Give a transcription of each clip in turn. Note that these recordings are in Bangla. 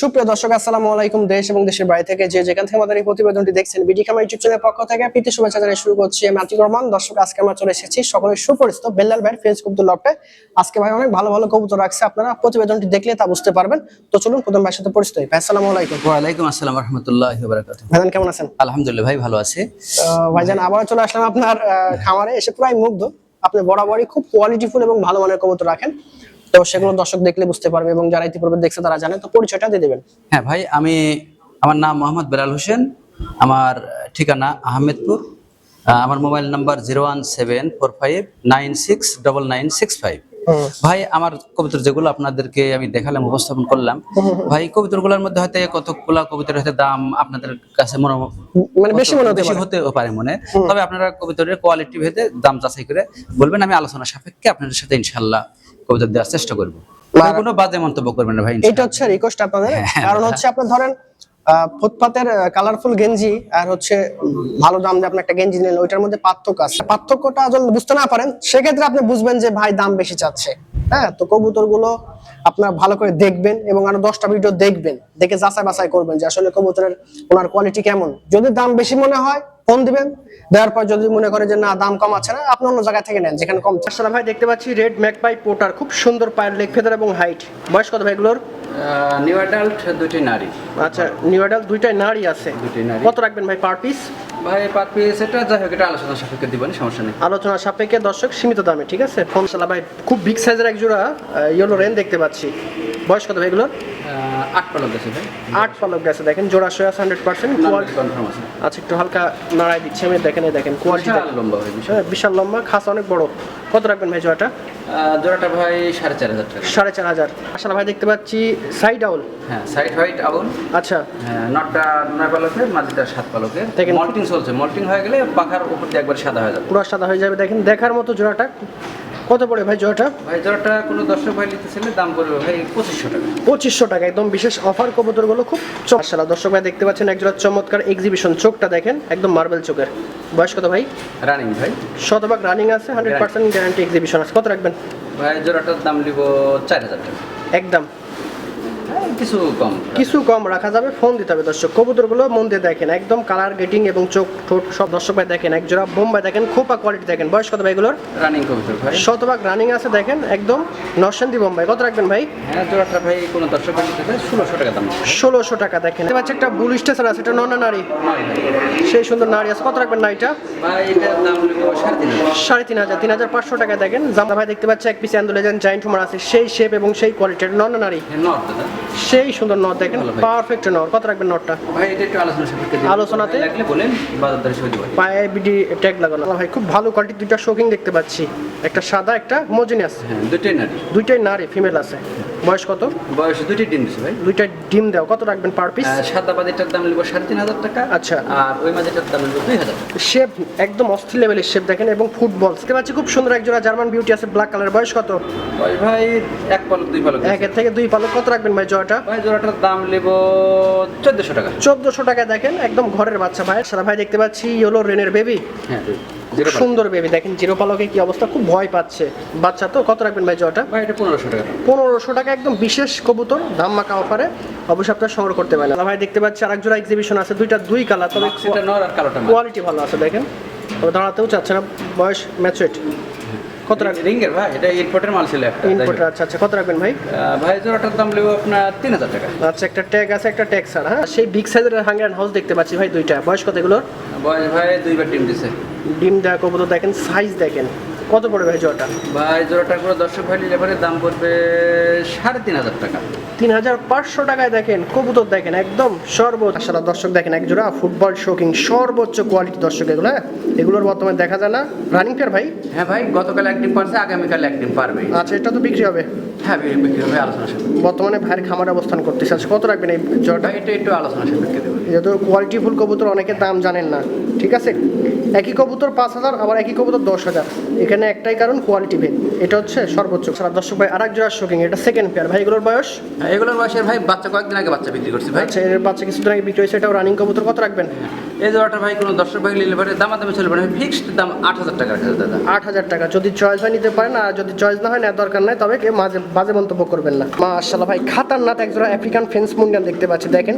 সুপ্রিয় দর্শক আসসালামু আলাইকুম দেশ এবং দেশের বাইরে থেকে যে যেখান থেকে আমাদের এই প্রতিবেদনটি দেখছেন বিডি খামার ইউটিউব চ্যানেলের পক্ষ থেকে প্রীতি শুভেচ্ছা জানিয়ে শুরু করছি আমি আতিক রহমান। দর্শক আজকে আমরা চলে এসেছি সকলের সুপরিচিত বেল্লাল ভাইয়ের ফেস কবুতর লপটে আজকে ভাই অনেক ভালো ভালো কবুতর রাখছে আপনারা প্রতিবেদনটি দেখলে তা বুঝতে পারবেন। তো চলুন প্রথম ভাইয়ের সাথে পরিচিত ভাই আসসালামু আলাইকুম। ওয়ালাইকুম আসসালাম রহমতুল্লাহ বারাকাত ভাইজান কেমন আছেন? আলহামদুলিল্লাহ ভাই ভালো আছে। ভাইজান আবার চলে আসলাম আপনার খামারে এসে প্রায় মুগ্ধ। আপনি বরাবরই খুব কোয়ালিটিফুল এবং ভালো মানের কবুতর রাখেন। তো সেগুলো দর্শক দেখলে বুঝতে পারবে এবং যারা ইতিপূর্বে দেখছে তারা জানে তো পরিচয়টা দিয়ে দেবেন। হ্যাঁ ভাই আমি আমার নাম মোহাম্মদ বেলাল হোসেন আমার ঠিকানা আহমেদপুর আমার mobile number zero one seven four five nine six double nine six five. ভাই আমার কবিতর যেগুলো আপনাদেরকে আমি দেখালাম উপস্থাপন করলাম ভাই কবিতরগুলোর মধ্যে হয়তো কতগুলা কবিতার হয়তো দাম আপনাদের কাছে মনে মানে বেশি মনে হতে বেশি হতে পারে মনে। তবে আপনারা কবিতরের কোয়ালিটি ভেদে দাম যাচাই করে বলবেন আমি আলোচনা সাপেক্ষে আপনাদের সাথে ইনশাল্লাহ কবিতা দেওয়ার চেষ্টা করব। কোনো বাজে মন্তব্য করবেন না ভাই এটা হচ্ছে রিকোয়েস্ট আপনাদের। হ্যাঁ, কারণ হচ্ছে আপনি ধরেন আহ, ফুটপাতের কালারফুল গেঞ্জি আর হচ্ছে ভালো দাম দিয়ে আপনি একটা গেঞ্জি নিলেন ওইটার মধ্যে পার্থক্য আছে। পার্থক্যটা যদি বুঝতে না পারেন সেক্ষেত্রে আপনি বুঝবেন যে ভাই দাম বেশি চাচ্ছে। হ্যাঁ তো কবুতরগুলো আপনার ভালো করে দেখবেন এবং আরও দশটা ভিডিও দেখবেন। দেখে যাচাই বাছাই করবেন যে আসলে কবুতরের ওনার কোয়ালিটি কেমন। যদি দাম বেশি মনে হয় ফোন দিবেন। দেওয়ার পর যদি মনে করে যে না দাম কম আছে না আপনি অন্য জায়গা থেকে নেন যেখানে কম আসলে ভাই দেখতে পাচ্ছি রেড ম্যাকপাই পোটার খুব সুন্দর পায়ের লেগ ফেদার এবং হাইট বয়স কত ভাই এগুলোর? আহ, নিউ অ্যাডাল্ট দুটি নারী। আচ্ছা নিউ অ্যাডাল্ট দুইটাই নারী আছে। দুইটাই নারী। কত রাখবেন ভাই পার পিস ভাই পার পিস এটা যাই হোক এটা আলোচনা সাপেক্ষে দিবেন সমস্যা নেই। আলোচনা সাপেক্ষে দর্শক সীমিত দামে ঠিক আছে? ফোন সালা ভাই খুব বিগ সাইজের এক জোড়া ইয়েলো রেন দেখতে পাচ্ছি। বয়স কত ভাই এগুলোর আহ, আট পালক আছে ভাই। আট পালক গেছে দেখেন জোড়া শো আছে হান্ড্রেড পার্সেন্ট আচ্ছা একটু হালকা নাড়াই দিচ্ছে আমি দেখেন দেখেন কোয়ালিটি লম্বা ভাই বিশাল। লম্বা খাস অনেক বড়। কত রাখবেন ভাই জোড়াটা? জোড়াটা ভাই সাড়ে চার হাজার টাকা। সাড়ে চার হাজার। আসলে ভাই দেখতে পাচ্ছি সাইড আউল হ্যাঁ সাইড হোয়াইট আউল আচ্ছা। হ্যাঁ নটটা নয় পালকের মাঝিটা সাত পালকের। মল্টিং চলছে মল্টিং হয়ে গেলে পাখার উপর দিয়ে একবার সাদা হয়ে যাবে। পুরো সাদা হয়ে যাবে দেখেন দেখার মতো জোড়াটা। কত পড়ে ভাই জোড়াটা ভাই জোড়াটা কোনো দর্শক ভাই নিতে দাম পড়বে ভাই পঁচিশশো টাকা। পঁচিশশো টাকা একদম বিশেষ অফার কবুতরগুলো খুব চমৎকার। দর্শক ভাই দেখতে পাচ্ছেন এক জোড়া চমৎকার এক্সিবিশন চোখটা দেখেন একদম মার্বেল চোখের। বয়স কত ভাই? রানিং ভাই। শতভাগ রানিং আছে হান্ড্রেড পার্সেন্ট গ্যারান্টি এক্সিবিশন আছে। কত রাখবেন? ভাই জোড়াটার দাম নিব চার হাজার টাকা। একদম। কিছু কম? কিছু কম রাখা যাবে ফোন দিতে হবে দর্শক। কবুতরগুলো মন দিয়ে দেখেন একদম কালার গেটিং এবং চোখ ঠোঁট সব দর্শক ভাই দেখেন একজোড়া বোম্বাই দেখেন খোপা কোয়ালিটি দেখেন। বয়স কত ভাই এগুলোর? রানিং কবিতর ভাই। শতভাগ রানিং আছে দেখেন একদম নরসেন্দি বোম্বাই। কত রাখবেন ভাই? হ্যাঁ জোড়াটা ভাই কোনো দর্শক ভাই নিতে ষোলোশো টাকা দাম। ষোলোশো টাকা দেখেন। এবার একটা বুল স্টেশন আছে এটা নন নারী? সেই সুন্দর নারী আছে। কত রাখবেন ভাই এটার দাম সাড়ে তিন হাজার। তিন হাজার পাঁচশো টাকা দেখেন। জামা ভাই দেখতে পাচ্ছি এক পিস অ্যান্ডোলেজেন জাইন্ট হুমার আছে। সেই শেপ এবং সেই কোয়ালিটির নন নারী হ্যাঁ সেই সুন্দর নট দেখেন পারফেক্ট নট কত রাখবেন নটটা ভাই এটা একটু আলোচনা সাপেক্ষে। আলোচনাতে? লাগলে বলেন বাজার দরে সই দিব। পায়ে বিডি ট্যাগ লাগানো। ভাই খুব ভালো কোয়ালিটি দুইটা শোকিং দেখতে পাচ্ছি। একটা সাদা একটা মজিনিয়াস হ্যাঁ দুইটাই নারী। দুইটাই নারী ফিমেল আছে। বয়স কত? বয়স দুটোই ডিম দিচ্ছে ভাই। দুইটা ডিম দাও। কত রাখবেন পার পিস সাদা বাজিটার দাম নিব সাড়ে তিন হাজার টাকা। আচ্ছা। আর ওই মাঝেটার দাম নিব দুই হাজার শেপ একদম অস্থির লেভেলের শেপ দেখেন এবং ফুটবল দেখতে পাচ্ছি খুব সুন্দর এক জোড়া জার্মান বিউটি আছে ব্ল্যাক কালার বয়স কত? বয়স ভাই এক পালক দুই পালক। একের থেকে দুই পালক। কত রাখবেন ভাই জোড়াটা ভাই জোড়াটার দাম নেব চোদ্দশো টাকা। চোদ্দশো টাকা দেখেন একদম ঘরের বাচ্চা ভাই। সাদা ভাই দেখতে পাচ্ছি ইয়েলো রেনের বেবি হ্যাঁ। সুন্দর বেবি দেখেন জিরো পালকে কি অবস্থা? খুব ভয় পাচ্ছে। বাচ্চা তো কত রাখবেন ভাই জয়টা? ভাই এটা পনেরোশো টাকা। পনেরোশো টাকা একদম বিশেষ কবুতর দাম মাকা অফারে অবশ্যই আপনারা সংগ্রহ করতে পারেন। ভাই দেখতে পাচ্ছি আর জোড়া এক্সিবিশন আছে দুইটা দুই কালার তবে কোয়ালিটি ভালো আছে দেখেন। দাঁড়াতেও চাচ্ছে না বয়স ম্যাচুয়েট কত রাখবেন রিঙ্গের ভাই এটা ইনপোর্টের মাল ছিল একটা আচ্ছা আচ্ছা কত রাখবেন ভাই? ভাই জোড়াটার দাম নেব আপনার তিন হাজার টাকা। আচ্ছা একটা ট্যাগ আছে একটা ট্যাগ স্যার হ্যাঁ? সেই বিগ সাইজের হাঙ্গার হাউস দেখতে পাচ্ছি ভাই দুইটা। বয়স কত এগুলোর? বয়স ভাই দুইবার ডিম দিছে। ডিম দেওয়া কবুতর দেখেন সাইজ দেখেন। কত পড়বে ভাই জোড়াটা? ভাই জোড়াটার করে দর্শক ভাই নিলে পরে দাম পড়বে সাড়ে তিন হাজার টাকা। তিন হাজার পাঁচশো টাকায় দেখেন কবুতর দেখেন একদম সর্বোচ্চ। আসলে দর্শক দেখেন এক জোড়া ফুটবল শোকিং সর্বোচ্চ কোয়ালিটি দর্শক এগুলো হ্যাঁ? এগুলোর বর্তমানে দেখা যায় না। রানিং পেয়ার ভাই? হ্যাঁ ভাই গতকাল এক ডিম পারছে আগামীকাল এক ডিম পারবে। আচ্ছা এটা তো বিক্রি হবে? হ্যাঁ বিক্রি হবে আলোচনা বর্তমানে ভাইয়ের খামারে অবস্থান করতেছে। আচ্ছা কত রাখবেন এই জোড়াটা? এটা একটু আলোচনা সাপেক্ষে দেবো যেহেতু কোয়ালিটি ফুল কবুতর অনেকে দাম জানেন না ঠিক আছে? একই কবুতর পাঁচ হাজার আবার একই কবুতর দশ হাজার। এখানে একটাই কারণ কোয়ালিটি ভেদ। এটা হচ্ছে সর্বোচ্চ। সারা দর্শক ভাই আর এক জোড়া শোকিং এটা সেকেন্ড পেয়ার ভাই এগুলোর বয়স? হ্যাঁ, এগুলোর বয়সের ভাই বাচ্চা কয়েকদিন আগে বাচ্চা বিক্রি করছি ভাই। আচ্ছা এর বাচ্চা কিছুদিন আগে বিক্রি হয়েছে। এটাও রানিং কবুতর কত রাখবেন? এই জোড়াটা ভাই, কোনো দর্শক ভাই নিলে পারে দাম দামে চলবে পারে ফিক্সড দাম আট হাজার টাকা রাখা দাদা। আট হাজার টাকা। যদি চয়েস হয় নিতে পারেন, আর যদি চয়েস না হয় নেওয়ার দরকার নাই, তবে কে মাঝে, বাজে মন্তব্য করবেন না। মাশাল্লাহ ভাই খাতার খাতারনাথ একজোড়া আফ্রিকান ফেন্স মুন্ডিয়ান দেখতে পাচ্ছি। দেখেন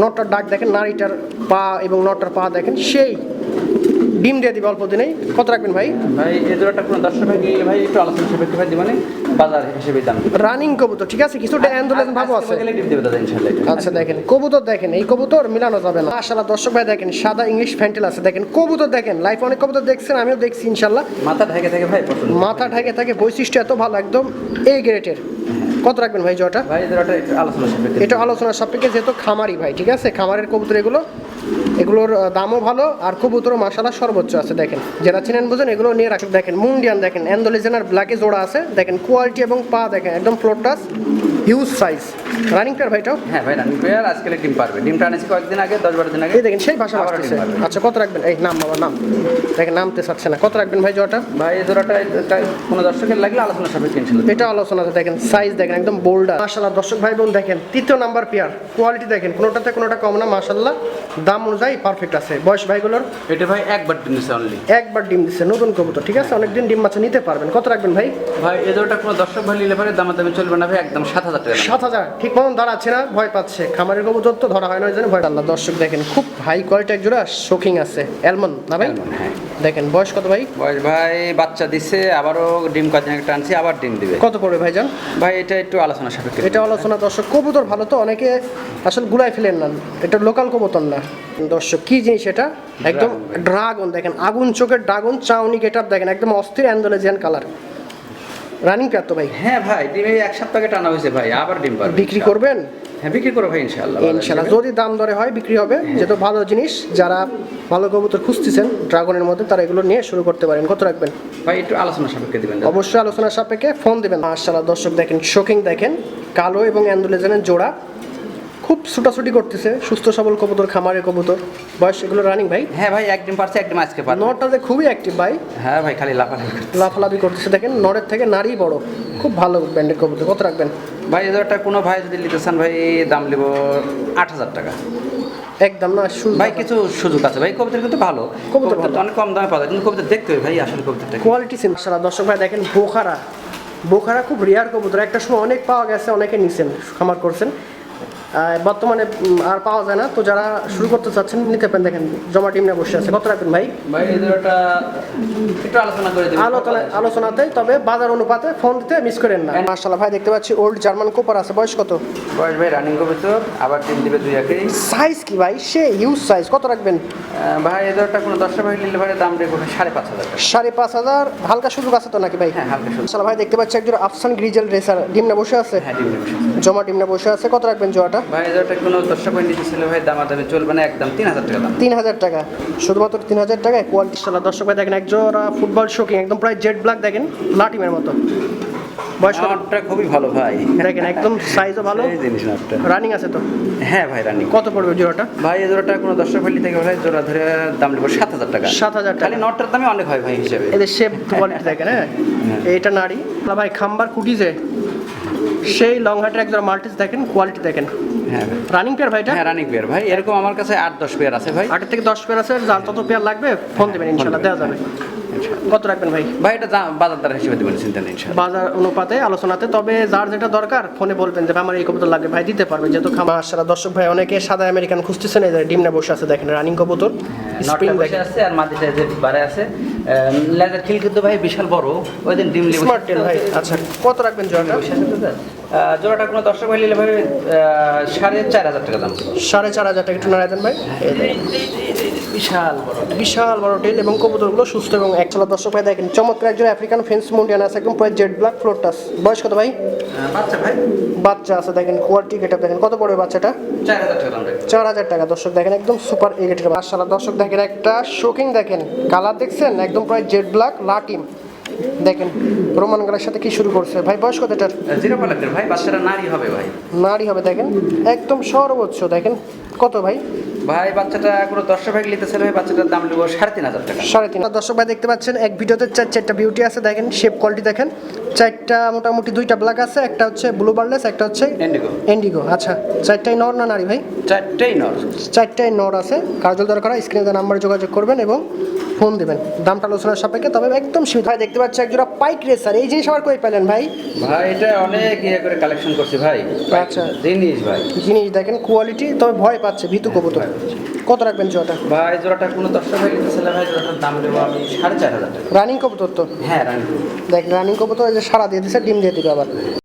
নটটার ডাক দেখেন, নারীটার পা এবং নটটার পা দেখেন, সেই ডিম দিয়ে দিবে অল্প দিনেই। কত রাখবেন ভাই? ভাই এই জোড়াটা কোনো দর্শক ভাই একটু আলোচনা সাপেক্ষে ভাই দিবানে বাজার হিসেবে দাম রানিং কবুতর ঠিক আছে? কিছুটা আছে। দেবে দাদা ইনশাল্লাহ এটা। আচ্ছা দেখেন কবুতর দেখেন এই কবুতর মিলানো যাবে না। মাশাল্লাহ দর্শক ভাই দেখেন সাদা ইংলিশ ফ্যান্টেল আছে। দেখেন কবুতর দেখেন লাইফ অনেক কবুতর দেখছেন আমিও দেখছি ইনশাল্লাহ মাথা ঢেকে থাকে ভাই পছন্দ। মাথা ঢাকে থাকে বৈশিষ্ট্য এত ভালো একদম এই গ্রেটের কত রাখবেন ভাই জটা ভাই আলোচনা এটা আলোচনার সাপেক্ষে যেহেতু খামারি ভাই ঠিক আছে? খামারের কবুতর এগুলো। এগুলোর দামও ভালো আর খুব কবুতরও মাসালা সর্বোচ্চ আছে দেখেন। যারা চিনেন বুঝেন এগুলো নিয়ে রাখেন দেখেন মুন্ডিয়ান দেখেন অ্যান্ডোলিজেন আর ব্ল্যাকে জোড়া আছে দেখেন কোয়ালিটি এবং পা দেখেন একদম ফ্লোটাস হিউজ সাইজ রানিং পেয়ার ভাইটাও হ্যাঁ ভাই রানিং পেয়ার আজকে ডিম পারবে। ডিমটা আনেছি কয়েকদিন আগে দশ বারো দিন আগে। এই দেখেন সেই ভাষা ডিম পারবে। আচ্ছা কত রাখবেন? এই নাম বাবা নাম। দেখেন নামতে চাচ্ছে না। কত রাখবেন ভাই জটা ভাই এই জোড়াটা কোনো দর্শকের লাগলে আলোচনা সাপেক্ষে ইনশাল্লাহ এটা আলোচনা আছে দেখেন সাইজ দেখেন একদম বোল্ডার মাশাল্লাহ দর্শক ভাই বোন দেখেন তৃতীয় নাম্বার পেয়ার কোয়ালিটি দেখেন কোনোটাতে কোনোটা কম না মাশাল্লাহ দাম অনুযায়ী পারফেক্ট আছে। বয়স ভাইগুলোর? এটা ভাই একবার ডিম দিছে অনলি একবার ডিম দিছে নতুন কবুতর ঠিক আছে? অনেকদিন ডিম মাছ নিতে পারবেন। কত রাখবেন ভাই? ভাই এই জোড়াটা কোনো দর্শক ভাই নিলে পারে দাম দামে চলবে না ভাই একদম সাত হাজার টাকা সাত হাজার ঠিক মতন দাঁড়াচ্ছে না? ভয় পাচ্ছে। খামারের কবুতর তো ধরা হয় না ওই জন্য ভয় আল্লাহ দর্শক দেখেন খুব হাই কোয়ালিটি এক জোড়া শোকিং আছে। অ্যালমন্ড না ভাই? হ্যাঁ। দেখেন বয়স কত ভাই? বয়স ভাই বাচ্চা দিছে আবারও ডিম কদিন একটা আনছি আবার ডিম দিবে। কত পড়বে ভাইজান? ভাই এটা একটু আলোচনা সাপেক্ষে। এটা আলোচনা দর্শক কবুতর ভালো তো অনেকে আসলে গুলাই ফেলেন না। এটা লোকাল কবুতর না। দর্শক কি জিনিস এটা? একদম ড্রাগন দেখেন আগুন চোখের ড্রাগন চাউনি গেট দেখেন একদম অস্থির অ্যান্ডোলেজিয়ান কালার রানিং পেয়ার তো ভাই? হ্যাঁ ভাই ডিম এক সপ্তাহে টানা হয়েছে ভাই আবার ডিম পারবে বিক্রি করবেন? হ্যাঁ বিক্রি করো ভাই ইনশাআল্লাহ ইনশাল্লাহ যদি দাম দরে হয় বিক্রি হবে। যেহেতু ভালো জিনিস যারা ভালো কবুতর খুঁজতেছেন ড্রাগনের মধ্যে তারা এগুলো নিয়ে শুরু করতে পারেন। কত রাখবেন? ভাই একটু আলোচনা সাপেক্ষে দিবেন অবশ্যই আলোচনা সাপেক্ষে ফোন দেবেন। মার্শাল্লাহ দর্শক দেখেন শোকিং দেখেন কালো এবং অ্যান্ডুলেজনের জোড়া। খুব ছুটাছুটি করতেছে। সুস্থ সবল কবুতর খামারের কবুতর। বয়স এগুলো রানিং ভাই? হ্যাঁ ভাই একদিন পারছে একদিন আজকে পারবে। নটটা যে খুবই অ্যাক্টিভ ভাই। হ্যাঁ ভাই খালি লাফালাফি। লাফালাফি করতেছে। দেখেন নরের থেকে নারী বড়। খুব ভালো ব্যান্ডের কবুতর। কত রাখবেন? ভাই এদেরটা কোনো ভাই যদি নিতে চান ভাই দাম নেব আট হাজার টাকা। একদম না ভাই কিছু সুযোগ আছে ভাই কবিতা কিন্তু ভালো। কবুতর কবিতা অনেক কম দামে পাওয়া যায় কিন্তু কবিতা দেখতে হবে ভাই আসলে কবিতাটা। কোয়ালিটি সিনশাল্লাহ দর্শক ভাই দেখেন বোখারা। বোখারা খুব রেয়ার কবুতর। একটা সময় অনেক পাওয়া গেছে অনেকে নিছেন খামার করছেন। বর্তমানে আর পাওয়া যায় না। তো যারা শুরু করতে চাচ্ছেন নিতে পারেন। দেখেন জমা টিম নিয়ে বসে আছে। কত রাখবেন ভাই? আলোচনা আলোচনাতে তবে বাজার অনুপাতে ফোন দিতে মিস করেন না। মার্শাল্লাহ ভাই দেখতে পাচ্ছি ওল্ড জার্মান কোপার আছে। বয়স কত? বয়স ভাই রানিং কবিতা আবার টিম দিবে দুই একে সাইজ কি ভাই? সে ইউজ সাইজ কত রাখবেন? ভাই এদেরটা কোনো দশটা ভাই নিলে ভাই দাম রেখে সাড়ে পাঁচ হাজার সাড়ে পাঁচ হাজার। হালকা সুযোগ আছে তো নাকি ভাই? হ্যাঁ হালকা সুযোগ। ভাই দেখতে পাচ্ছি একজন আফসান গ্রিজেল রেসার ডিমনা বসে আছে? হ্যাঁ ডিম নেবে জমা ডিমনা বসে আছে। কত রাখবেন জোয়াটা ভাই এদেরটা কোনো দশটা ভাই নিতে ছিল ভাই দাম দামে চলবে না একদম তিন হাজার টাকা দাম। তিন হাজার টাকা। শুধুমাত্র তিন হাজার টাকায় কোয়ালিটি সালা দর্শক ভাই দেখেন একজোড়া ফুটবল শোকিং একদম প্রায় জেড ব্ল্যাক দেখেন লাটিমের মতো। বয়স? আমারটা খুবই ভালো ভাই। দেখেন একদম সাইজও ভালো। এই জিনিস নাটটা। রানিং আছে তো? হ্যাঁ ভাই রানিং কত পড়বে জোড়াটা? ভাই এই জোড়াটা কোনো দশটা ফাইলি থেকে ভাই জোড়া ধরে দাম নেব সাত হাজার টাকা। 7,000 টাকা। খালি নটটার দামে অনেক হয় ভাই হিসেবে। এদের শেপ কোয়ালিটি দেখেন হ্যাঁ? এইটা নারী। না ভাই খাম্বার কুটিজে সেই লং হাটের একজন মাল্টিস দেখেন কোয়ালিটি দেখেন। হ্যাঁ রানিং পেয়ার ভাই হ্যাঁ রানিং পেয়ার ভাই। এরকম আমার কাছে আট দশ পেয়ার আছে ভাই। আট থেকে দশ পেয়ার আছে যার তত পেয়ার লাগবে ফোন দেবেন ইনশাল্লাহ দেওয়া যাবে। কত রাখবেন ভাই? ভাই এটা বাজার দ্বারা হিসেবে দেবেন চিন্তা নেই বাজার অনুপাতে আলোচনাতে তবে যার যেটা দরকার ফোনে বলবেন যে আমার এই কবুতর লাগবে। ভাই দিতে পারবে যেহেতু খামার সারা দর্শক ভাই অনেকে সাদা আমেরিকান খুঁজতেছেন এই যে ডিমনা বসে আছে দেখেন রানিং কবুতর। স্প্রিং নটটা বসে আছে আর মাটিটা যে বারে আছে। লেজার খিল কিন্তু ভাই বিশাল বড়। ওই দিন ডিম লিবো স্মার্ট টেল ভাই। আচ্ছা কত রাখবেন স্যার। জোড়াটা কোনো দর্শক ভাই নিলে ভাই সাড়ে চার হাজার টাকা দাম। সাড়ে চার হাজার টাকা একটু নাড়াই দেন ভাই। বিশাল বড় বিশাল বড় টেল এবং কবুতরগুলো সুস্থ এবং একচলা দর্শক ভাই দেখেন। চমৎকার একজন আফ্রিকান ফেন্স মুন্ডিয়ান আছে একদম পুরো জেড ব্ল্যাক ফ্লোর টাস বয়স কত ভাই? বাচ্চা ভাই। বাচ্চা আছে দেখেন কোয়ালিটি গেট দেখেন। কত পড়বে বাচ্চাটা? চার হাজার টাকা দর্শক দেখেন একদম সুপার এগেটের মার্শাল্লাহ দর্শক দেখেন একটা শোকিং দেখেন। কালার দেখছেন? একদম প্রায় জেড ব্ল্যাক লাটিম দেখেন রোমান গালের সাথে কি শুরু করছে? ভাই বয়স কত এটার? জিরো ভাই বাচ্চাটা নারী হবে ভাই। নারী হবে দেখেন। একদম সর্বোচ্চ দেখেন। কত ভাই? ভাই বাচ্চাটা কোনো দর্শক ভাই নিতেছে ভাই বাচ্চাটার দাম নেব সাড়ে তিন হাজার টাকা। সাড়ে তিন দর্শক ভাই দেখতে পাচ্ছেন এক ভিডিওতে চার চারটা বিউটি আছে দেখেন শেপ কোয়ালিটি দেখেন। চারটা মোটামুটি দুইটা ব্ল্যাক আছে একটা হচ্ছে ব্লু বার্লেস একটা হচ্ছে ইন্ডিগো এন্ডিগো আচ্ছা চারটাই নর না নারী ভাই? চারটাই নর চারটাই নর আছে। কাজল দরকার স্ক্রিনে নাম্বারে যোগাযোগ করবেন এবং ফোন দেবেন। দামটা আলোচনার সাপেক্ষে তবে একদম সীমিত। ভাই দেখতে পাচ্ছি একজোড়া পাইক রেসার এই জিনিস আবার কই পেলেন ভাই? ভাই এটা অনেক ইয়ে করে কালেকশন করছি ভাই। আচ্ছা। জিনিস ভাই। জিনিস দেখেন কোয়ালিটি তবে ভয় পাচ্ছে ভীতু কবুতর। কত রাখবেন জোড়াটা? ভাই জোড়াটা কোনো দর্শক ভাই নিতেছে ভাই জোড়াটার দাম দেবো আমি সাড়ে চার হাজার টাকা। রানিং কবুতর তো? হ্যাঁ রানিং দেখ রানিং কবুতর এই যে সারা দিয়ে দিছে ডিম দিয়ে দিবে আবার।